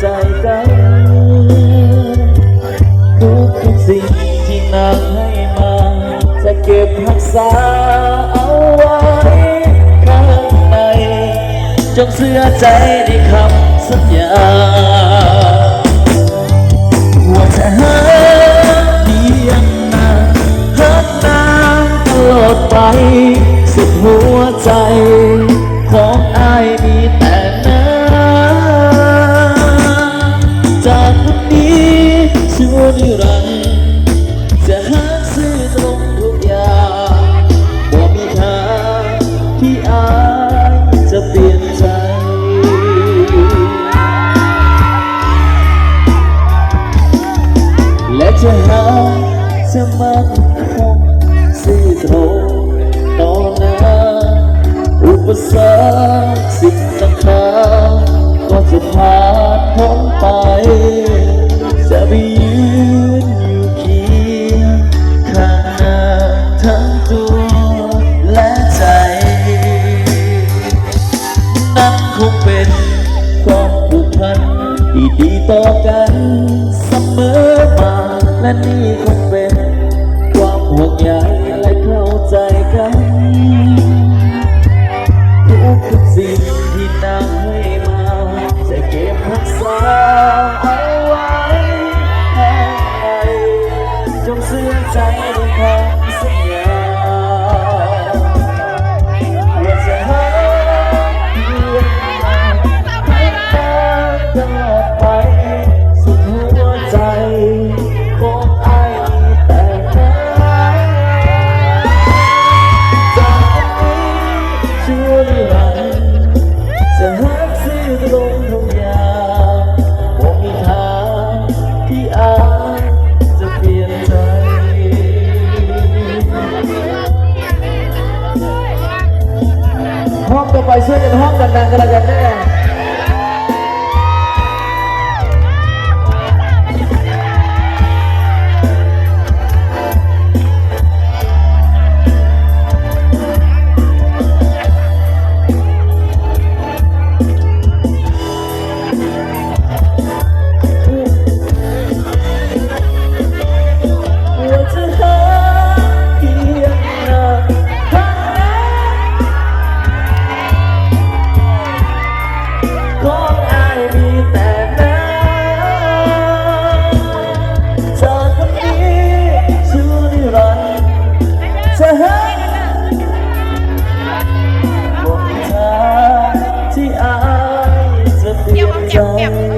ใจกันทุกสิ่งที่นางให้มา จะเก็บรักษาเอาไว้ข้างใน จงเสื่อใจในคำสัญญาว่าจะหาเพียงนานหักนางตลอดไปสุดหัวใจ สิ่งต่างๆก็จะผ่านพ้นไป จะไปยืนอยู่เคียงข้างทั้งตัวและใจ นั่นคงเป็นความผูกพันที่ดีต่อกันเสมอมาและนี่ ไปช่วยกันห้องกันแงๆกันเลยนะ 没